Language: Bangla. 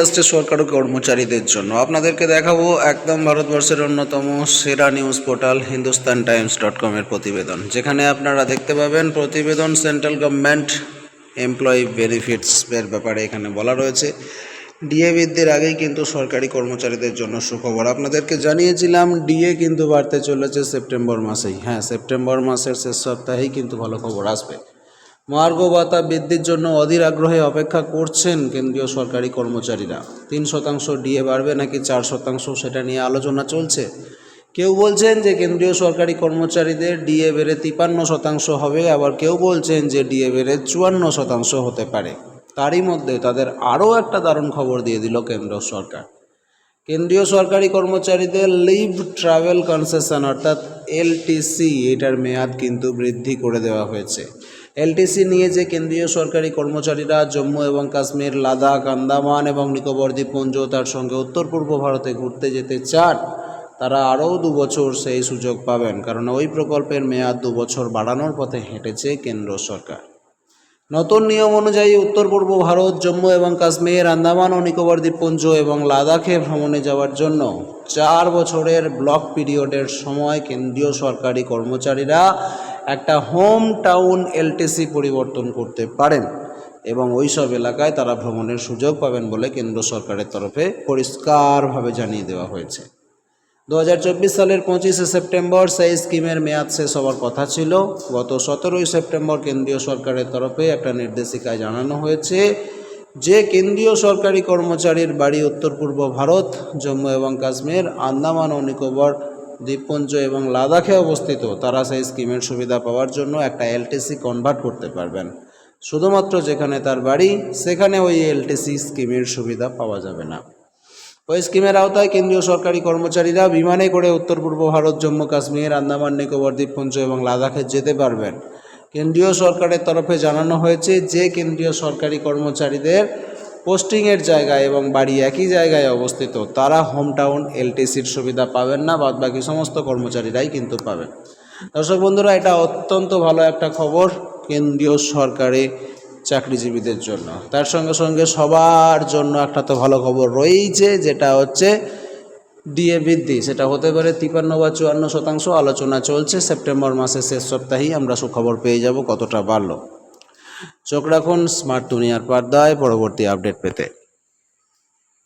আসছে সরকারি কর্মচারীদের জন্য। আপনাদেরকে দেখাবো একদম ভারতবর্ষের অন্যতম সেরা news portal Hindustan Times dot কমের প্রতিবেদন, যেখানে আপনারা দেখতে পাবেন প্রতিবেদন সেন্ট্রাল গভর্নমেন্ট এমপ্লয়ি বেনিফিটস এর ব্যাপারে এখানে বলা রয়েছে। ডিএ বৃদ্ধির আগেই কিন্তু সরকারি কর্মচারীদের জন্য সুখবর। আপনাদেরকে জানিয়েছিলাম, ডিএ কিন্তু বাড়তে চলেছে সেপ্টেম্বর মাসেই। হ্যাঁ সেপ্টেম্বর মাসের শেষ সপ্তাহেই কিন্তু ভালো খবর আসবে। মহার্ঘ ভাতা বৃদ্ধির জন্য অধীর আগ্রহে অপেক্ষা করছেন কেন্দ্রীয় সরকারি কর্মচারীরা। তিন শতাংশ ডিএ বাড়বে নাকি চার শতাংশ সেটা নিয়ে আলোচনা চলছে। কেউ বলছেন যে কেন্দ্রীয় সরকারি কর্মচারীদের ডিএ বেড়ে তিপান্ন শতাংশ হবে, আবার কেউ বলছেন যে ডিএ বেড়ে চুয়ান্ন শতাংশ হতে পারে। তারই মধ্যে তাদের আরও একটা দারুণ খবর দিয়ে দিল কেন্দ্র সরকার। কেন্দ্রীয় সরকারি কর্মচারীদের লিভ ট্রাভেল কনসেশন, অর্থাৎ এলটিসি, এটার মেয়াদ কিন্তু বৃদ্ধি করে দেওয়া হয়েছে। এলটিসি নিয়ে যে কেন্দ্রীয় সরকারি কর্মচারীরা জম্মু এবং কাশ্মীর, লাদাখ, আন্দামান এবং নিকোবর দ্বীপপুঞ্জ তার সঙ্গে উত্তর পূর্ব ভারতে ঘুরতে যেতে চান, তারা আরও দু বছর সেই সুযোগ পাবেন। কারণ ওই প্রকল্পের মেয়াদ দু বছর বাড়ানোর পথে হেঁটেছে কেন্দ্র সরকার। নতুন নিয়ম অনুযায়ী উত্তর পূর্ব ভারত, জম্মু এবং কাশ্মীর, আন্দামান ও নিকোবর দ্বীপপুঞ্জ এবং লাদাখে ভ্রমণে যাওয়ার জন্য চার বছরের ব্লক পিরিয়ডের সময় কেন্দ্রীয় সরকারি কর্মচারীরা একটা হোম টাউন এলটিসি পরিবর্তন করতে পারেন এবং ওই সব এলাকায় তারা ভ্রমণের সুযোগ পাবেন বলে কেন্দ্র সরকারের তরফে পরিষ্কারভাবে জানিয়ে দেওয়া হয়েছে। দু হাজার চব্বিশ সালের পঁচিশে সেপ্টেম্বর সেই স্কিমের মেয়াদ শেষ হওয়ার কথা ছিল। গত সতেরোই সেপ্টেম্বর কেন্দ্রীয় সরকারের তরফে একটা নির্দেশিকায় জানানো হয়েছে যে কেন্দ্রীয় সরকারি কর্মচারীর বাড়ি উত্তর পূর্ব ভারত, জম্মু এবং কাশ্মীর, আন্দামান ও নিকোবর দ্বীপপুঞ্জ এবং লাদাখে অবস্থিত, তারা সেই স্কিমের সুবিধা পাওয়ার জন্য একটা এলটিসি কনভার্ট করতে পারবেন। শুধুমাত্র যেখানে তার বাড়ি, সেখানে ওই এলটিসি স্কিমের সুবিধা পাওয়া যাবে না। ওই স্কিমের আওতায় কেন্দ্রীয় সরকারি কর্মচারীরা বিমানে করে উত্তর পূর্ব ভারত, জম্মু কাশ্মীর, আন্দামান, নিকোবর, দ্বীপপুঞ্জ এবং লাদাখে যেতে পারবেন। কেন্দ্রীয় সরকারের তরফে জানানো হয়েছে যে, কেন্দ্রীয় সরকারি কর্মচারীদের পোস্টিংয়ের জায়গায় এবং বাড়ি একই জায়গায় অবস্থিত, তারা হোম টাউন, এলটিসির সুবিধা পাবেন না বাদ বাকি সমস্ত কর্মচারীরাই কিন্তু পাবেন। দর্শক বন্ধুরা, এটা অত্যন্ত ভালো একটা খবর কেন্দ্রীয় সরকারি চাকরিজীবীদের জন্য। তার সঙ্গে সঙ্গে সবার জন্য একটা তো ভালো খবর রয়েইছে, যেটা হচ্ছে ডিএ বৃদ্ধি। সেটা হতে পারে তিপান্ন বা চুয়ান্ন শতাংশ। আলোচনা চলছে, সেপ্টেম্বর মাসের শেষ সপ্তাহেই আমরা সুখবর পেয়ে যাব কতটা বাড়লো। চোখ রাখুন স্মার্ট দুনিয়ার পর্দায় পরবর্তী আপডেট পেতে।